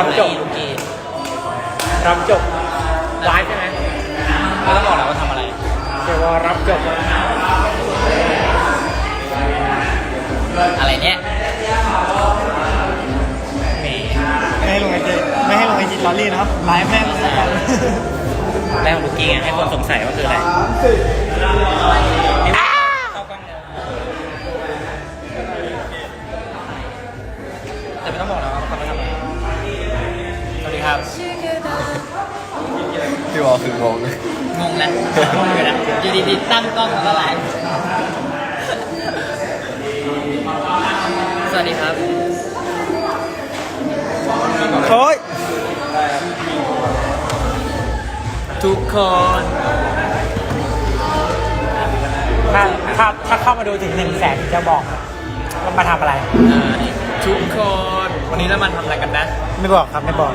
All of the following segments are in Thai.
รับจบ ลูกกี้รับจบไลฟ์ใช่ไหมก็ต้องบอกแล้วว่าทำอะไร เดี๋ยวว่ารับจบอะไรเนี่ยแหมไม่ให้ลงไอจีไม่ให้ลงไอจีลอรี่นะครับไลฟ์แม่งเลยนะครับแรกของลูกกี้ไงให้คนสงสัยว่าคืออะไรเข้ากล้องเลยแต่ไม่ต้องบอกนะว่ ครับพี่วอลคืองงงงนะงงอยู่นะอยู่ดีๆตั้งกล้องแล้วก็ไลฟ์สวัสดีครับเฮ้ยทุกคนถ้าถ้าถ้าเข้ามาดูถึงหนึ่งแสนจะบอกว่ามาทำอะไรอ่าทุกคน วันนี้เรามาทำอะไรกันนะ ไม่บอกครับ ไม่บอก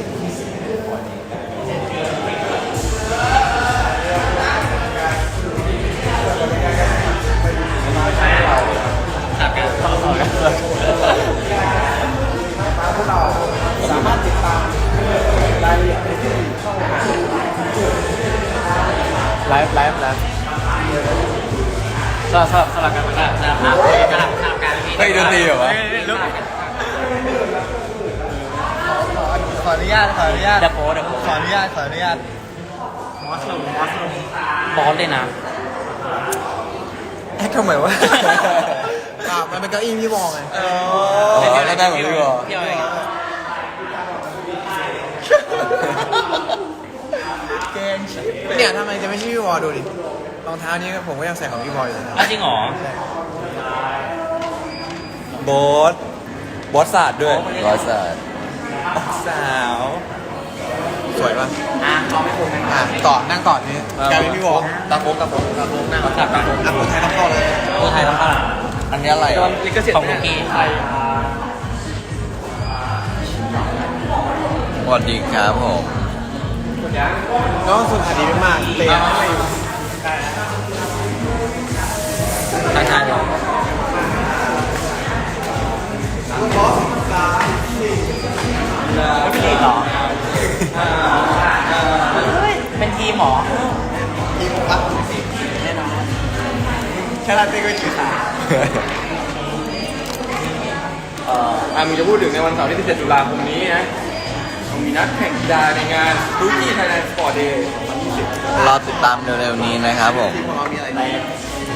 ลฟ์ไลฟ์ไลฟ์สลับสลับสลับกันสลับสลับสลับสลับสลับกันพี่เฮ้ยดนตรีเหรอวะลุกขออนุญาตขออนุญาตเดอะโพสเดอะโพสขออนุญาตขออนุญาตบอสเลยนะแอคทำไมวะอ่ามันเป็นเก้าอี้พี่วองไง อ๋อแล้วได้เหมือนพี่วอลพี่เอาไงเกง เนี่ยทำไมจะไม่ใช่พี่วอดูดิรองเท้านี้ผมก็ยังใส่ของพี่วออยู่เลยนะอ้าวจริงเหรอโบสบอสศาสตร์ด้วยบอสศาสตร์สาวสวยป่ะอะเขาไม่คุ้มอะต่อนั่งก่อนนี่กลายเป็นพี่วอตาโฟกตาโฟกตาโฟกนั่งสับกันอะคนไทยต้องเข้าเลยผู้ไทยต้องเข้าอันนี้อะไรอะของลูกกี้สวัสดีครับผม น้องสุนทรดีมากๆเลยอะทางทางเป็นทีมเหรอเป็นทีมหรอทีมปั๊บแน่นอนแค่ลาเต้ก็ขี่ขาอ่ามีจะพูดถึงในวันเสาร์ที่17ตุลาคมนี้นะ มีนัดแข่งกีฬาในงานทูกี้ไทยแลนด์สปอร์ตเดย์2020รอติดตามเร็วๆนี้นะครับผม ทีมของเรามีอะไรบ้าง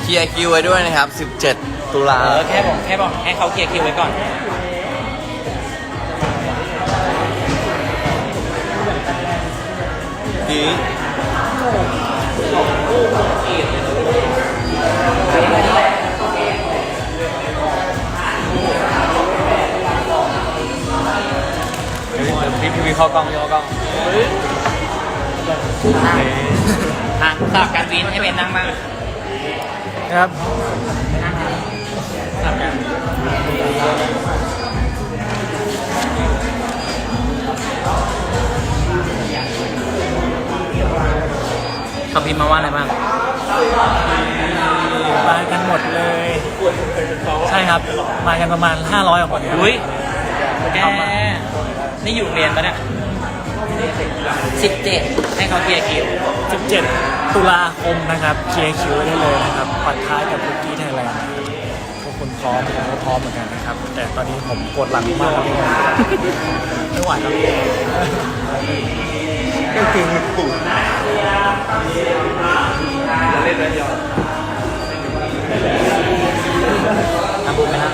เคลียร์คิวไว้ด้วยนะครับ 17 ตุลาเออแค่บอกแค่บอกให้เขาเคลียร์คิวไว้ก่อน ดี พี่พีวีเข้ากล้องพี่เข้ากล้องอะสลับการวินให้เป็นนั่งบ้างครับสลับกันเขาพิมพ์มาว่าอะไรบ้างมากันหมดเลย ใช่ครับ มากันประมาณ 500กว่าคนครับอุ้ยแก นี่อยู่โรงเรียนปะเนี่ยสิบเจ็ดให้เขาเคลียร์คิว 17 ตุลาคมนะครับเคลียร์คิวได้เลยนะครับปัดท้ายกับคุกกี้ไทยแลนด์ทุกคนพร้อมผมก็พร้อมเหมือนกันนะครับ แต่ตอนนี้ผมปวดหลังมากครับไม่ไหวแล้วก็คือปู่ทำบุญไหมครับ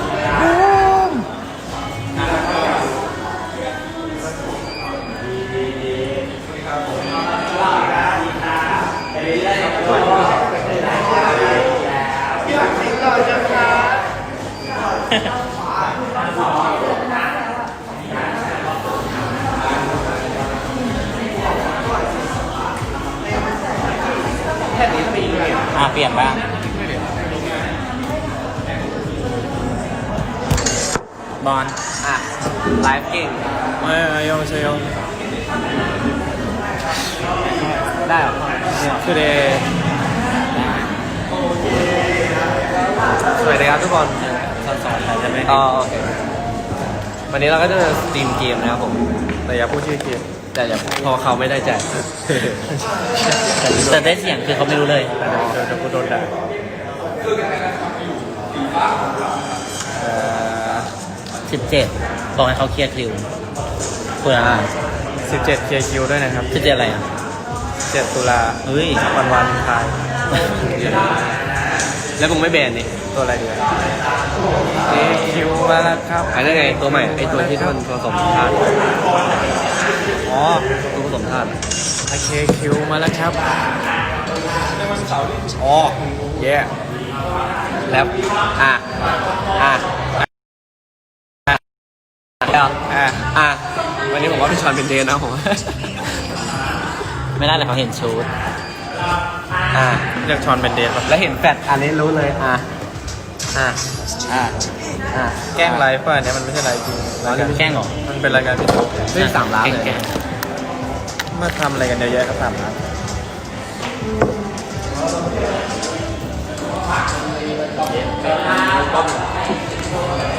อะเปลี่ยนบ้างบอลอะไลฟ์เก่งไม่ไม่ยองใช่ยองได้เหรอคือเดสวัสดีครับทุกคนส อนสอนใช่ไหมอ๋อโอเควันนี้เราก็จะมาสตรีมเกมนะครับผม แต่อย่าพูดชื่อเกมแต่อย่าพอเขาไม่ได้จ่ายแต่ได้เสียงคือเขาไม่รู้เลยเดี๋ยวจะพูดโดนด่าสิบเจ็ดบอกให้เขาเคลียร์คิวเพื่ออะไร17 KQ ด้วยนะครับสิบเจ็ดอะไรอะ7ตุลาเฮ้ย วันวันทาย แล้วมึงไม่แบนนี่ตัวอะไรดี KQ มา แล้วครับอันนั้นไงตัวใหม่ไอตัวที่ท่านผสมธาตุอ๋อตัวผสมธาตุ KQ มาแล้วครับอ๋อเย่แล้วอะอะอะอะอะอะวันนี้ผมว่าพี่ชอนเป็นเดนนะผมไม่ได้เลยเขาเห็นชุดอะเรียกชอนเป็นเดนปะแล้วเห็นแฟดอันนี้รู้เลยอะ อะอะอะแกล้งไลฟ์ป่ะเนี่ยมันไม่ใช่ไลฟ์จริงรายการแกล้งเหรอ มันเป็นรายการพิเศษเฮ้ยสามล้านเลย แกล้งมาทำอะไรกันเยอะแยะก็ทำนะ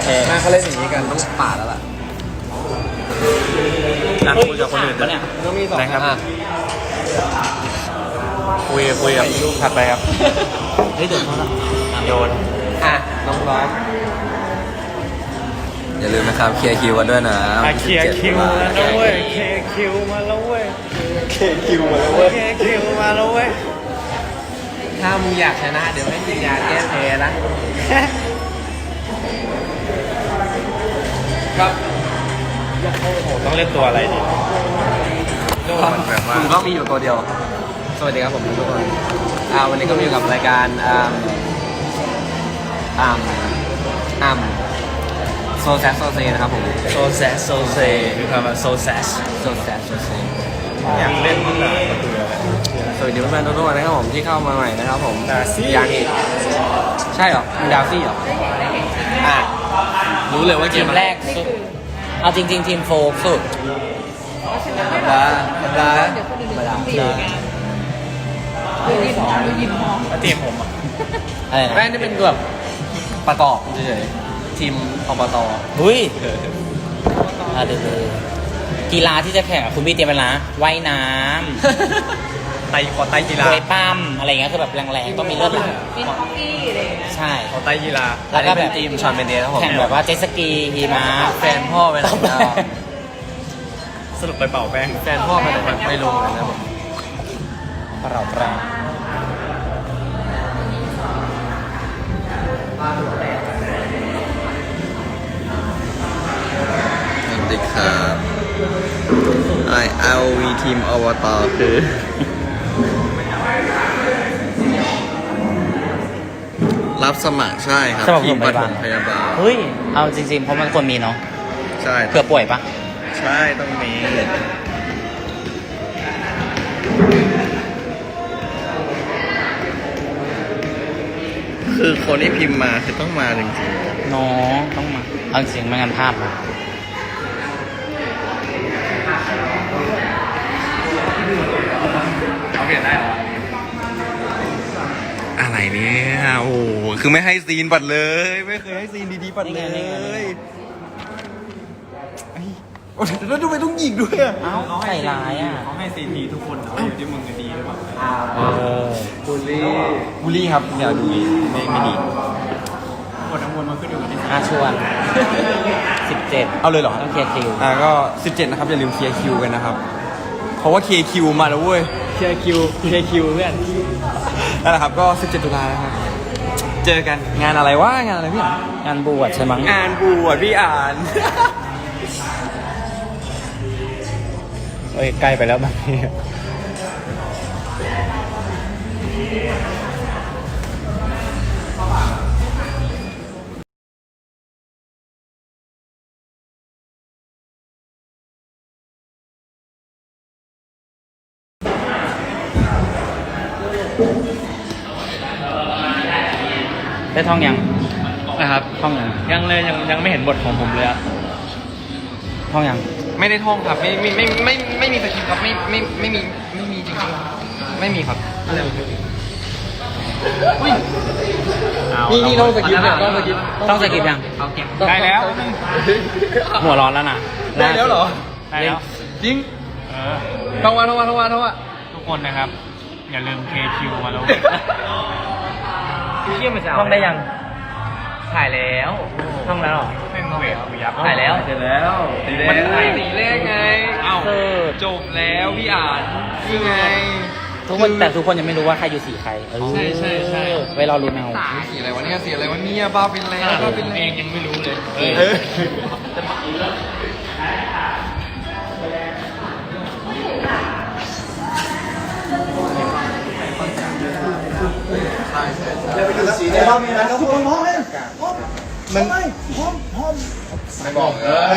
เอ๊ะเขาเล่นอย่างนี้กันต้องปาดแล้วล่ะนั่งคุยกับคนอื่นปะเนี่ยต้องมีสองนะครับอะคุยคุยกับถัดไปครับ เฮ้ยเดี๋ยวเขาละโยน อะน้องร้องอย่าลืมนะครับเคลียร์คิวกันด้วยนะอะเคลียร์คิวมาแล้วเว้ยเคลียร์คิวมาแล้วเว้ยเคลียร์คิวมาแล้วเว้ยเคลียร์คิวมาแล้วเว้ยถ้ามึงอยากชนะ เดี๋ยวให้กินยาแก้แพ้นะครับต้องเล่นตัวอะไรดีผมก็มีอยู่ตัวเดียว สวัสดีครับผมทุกคนอ่าวันนี้ก็มีอยู่กับรายการอ่า อ่าอ่าโซแซสโซเซนะครับผมโซแซสโซเซคือคำว่าโซแซสโซแซสโซเซอยากเล่นกีฬาก็คืออะไรสวัสดีเพื่อนๆทุกๆคนนะครับผมที่เข้ามาใหม่นะครับผมดาซี่อย่างอีกใช่เหรอมีดาวซี่เหรออะรู้เลยว่าเกทีมมอะไรแรกสุดเอาจริง ๆ ทีมโฟกสุดดาดาแล้วทีมผมอะอะไรนะแม่งนี่เป็นแบบ ประกอบเฉยๆทีมอบตหุ้ยอะเดี๋ยวๆกีฬาที่จะแข่งอะคุณพี่เตรียมไปนะว่ายน้ไตขอไตกีำฬามวยปั้มอะไรเงี้ยคือแบบแรงๆต้องมีเลือดหลังมีฮอกกี้อะไรอย่างเงี้ยใช่ ขอไตกีฬาอันนี้เป็นทีมชอนเบนเดสครับผมแข่งแบบว่าเจ็ตสกีหิมะแฟนพ่อไปไหนแล้วสรุปไปเป่าแป้ง แฟนพ่อไปไหนไม่รู้เหมือนกันนะผมเปล่าแปลง ดีครับไอเอาวีทีมอวตารคือรับสมัครใช่ครับสำหรับทีผมมปไปฐบ้างมพยาบาลเฮ้ย เอาจริงๆ เพราะมันควรมีเนาะใช่เผื่อป่วยปะใช่ต้องมีคือคนที่พิมพ์มาคือต้องมาจริงๆน้องต้องมา เอาจริงๆไม่งั้นพลาดนะ ลี่ยนได้เหรออะไรเนี่ยโอ้โหคือไม่ให้ซีนปัดเลย ไม่เคยให้ซีนดีๆปัดเลยไอ้โอ้ยแล้วทำไมต้องหยิงด้วยอะเอ้าใส่ร้ายอะ เขาให้ซีทีทุกคนแต่ว่าอยู่ที่มึงจะดีหรือเปล่าบูลลี่บูลลี่ครับอย่าดูดีไม่ไม่ดีกดทั้งมวลมันขึ้นอยู่กับที่อาชวนสิบเจ็ดเอาเลยเหรอ ต้องเคลียร์คิว อ่าก็ 17 นะครับ อย่าลืมเคลียร์คิวกันนะครับ เพราะว่า KQ มาแล้วเว้ย เคลียร์คิวเคลียร์คิวเพื่อนนั่นแหละครับก็ 17 ตุลานะครับ เจอกันงานอะไรวะงานอะไรพี่อ่านงานบวชใช่มั้งงานบวชพี่อ่าน เอ้ยใกล้ไปแล้วบางที ได้ท่องยังนะครับท่องยังยังเลยยังยังไม่เห็นบทของผมเลยอะท่องยังไม่ได้ท่องครับ ไม่ไม่ไม่ไม่ไม่มีสคริปต์ครับไม่ไม่ไม่มีไม่มีจริงๆไม่มีครับนี่นี่ท่องสคริปต์เนี่ยท่องสคริปต์ต้องสกิปยังได้แล้ว หัวร้อนแล้วนะได้แล้วเหรอได้แล้วจริงท่องมาท่องมาท่องมาท่องมาทุกคนนะครับ อย่าลืม KQ มาแล้ว เชี่ยมันจะท่องได้ยัง ถ่ายแล้วท่องแล้วเหรอเป็นเวทยับถ่ายแล้ว เสร็จแล้วมันถ่ายสีแรกไง เอ้า เออ จบแล้วพี่อ่านนี่ไง ทุกคนแต่ทุกคนยังไม่รู้ว่าใครอยู่สีใครเออใช่ใช่ใช่ ไว้รอรุ้นเอา สีอะไรวะเนี่ยสีอะไรวะเนี่ยบ้าเป็นแล้วบ้าเป็นแล้ว เองยังไม่รู้เลย เออ มัน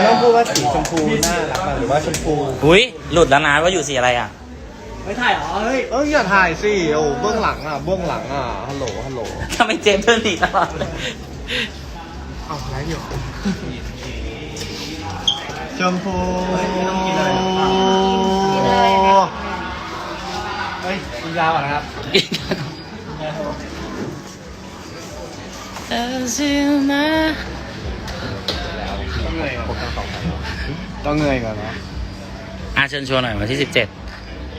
ต้องพูดว่าสีชมพูน่ารักหรือว่าชมพูอุ้ยหลุดแล้วนะว่าอยู่สีอะไรอะเอ้ยอย่าถ่ายสิโอ้เบื้องหลังอะเบื้องหลังอะฮัลโหลฮัลโหลทำไมเจมส์เดินหนีตลอดเลยเอาไรอยู่ชมพูเฮ้ยกินยาวอะนะครับ ต้องเงยก่อนนะอาเชิญชวนหน่อยวันที่สิบเจ็ด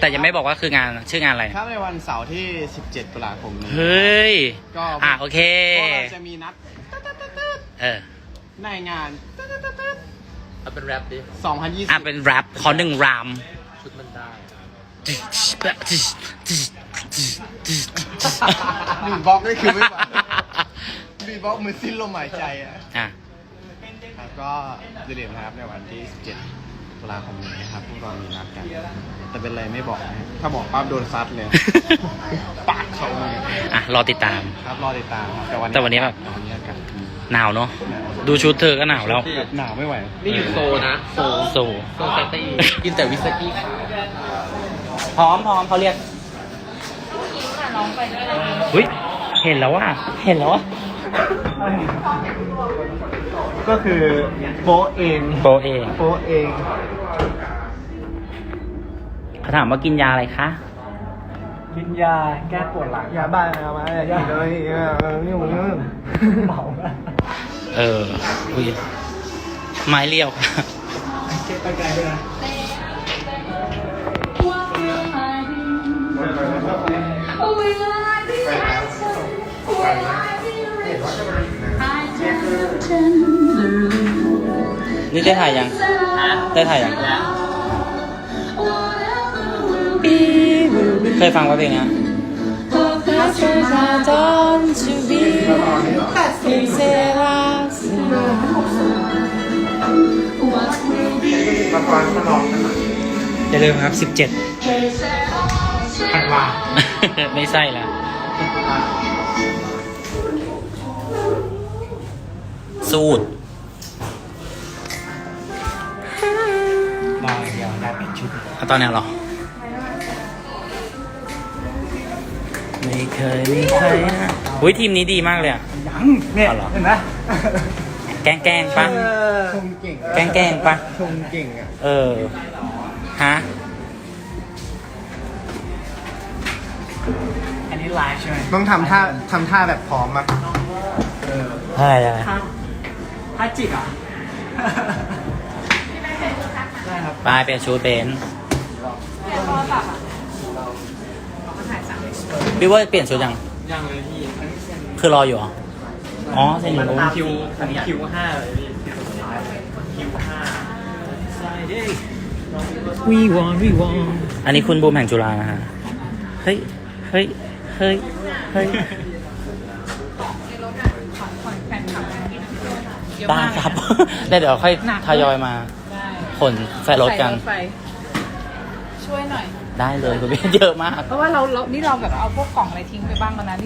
แต่ยังไม่บอกว่าคืองานชื่องานอะไร ครับในวันเสาร์ที่ 17 ตุลาคมนี้เฮ้ย ก็อะโอเคพวกเราจะมีนัดเออในงานเอาเป็นแรปดิ2020อะเป็นแรปขอหนึ่งรามชุดมันได้หนึ่งบล็อกนี่คือไม่ไหว บีบล็อกมือสิ้นลมหายใจอะอะ ครับก็อย่าลืมนะครับในวันที่ 17ตุลาคมนี้นะครับพวกเรามีนัดกัน แต่เป็นอะไรไม่บอกนะถ้าบอกปั๊บโดนซัดเลย ปากเขาเลยอะ รอติดตาม ครับรอติดตามครับแต่วันนี้แต่วันนี้แบบ แต่วันนี้อากาศดีหนาวเนาะ ดูชุดเธอก็หนาวแล้ว หนาวไม่ไหว นี่อยู่โซนะ โซโซ โซเซตี้ กินแต่วิสกี้ขาวพร้อมพร้อมเขาเรียกอุ้ย เห็นแล้วว่า เห็นแล้วว่า ก็คือโปะเองโปรเองโปะเองเขาถามว่ากินยาอะไรคะ กินยาแก้ปวดหลังยาบ้าเอามาอย่าเลยนี่มึงเมาเอออุ้ยไม้เรียวเก็บไปไกลด้วยนะ นี่ได้ถ่ายยังได้ถ่ายยังเคยฟังว่าเพลงเนี้ยอย่าลืมครับ 17ธันวาไม่ใช่ละ สูตรรออย่างเดียวได้เป็นชุดเอาตอนเนี้ยเหรอ ไม่เคยมีใครนะอุ้ยทีมนี้ดีมากเลยอะยังเนี่ยเอาเหรอ เห็นไหมแกล้งแกล้งปะชมเก่งแกล้งแกล้งปะชมเก่งอะ เออ ฮะ อันนี้ไลฟ์ใช่ไหมต้องทำท่าทำท่าแบบพร้อมอะ อะไรอะไร ถ้าจิกอะ ได้ครับไปเปลี่ยนชุดเป็นพี่ว่าเปลี่ยนชุดยัง ยังเลยพี่คือรออยู่เหรอ อ๋อเส้นอยู่นู้นคิวอันนี้คิวห้าเลยพี่คิวสุดท้ายคิวห้าวีวอนวีวอนอันนี้คุณบูมแห่งจุฬานะฮะ เฮ้ย เฮ้ย เฮ้ย เฮ้ย ได้ครับ ได้เดี๋ยวค่อยทยอยมาขนใส่รถกัน ใส่รถไฟช่วยหน่อย ได้เลยคุณพี่ เยอะมาก เพราะว่าเราเรานี่เราแบบเอาพวกกล่องอะไรทิ้งไปบ้างแล้วนะ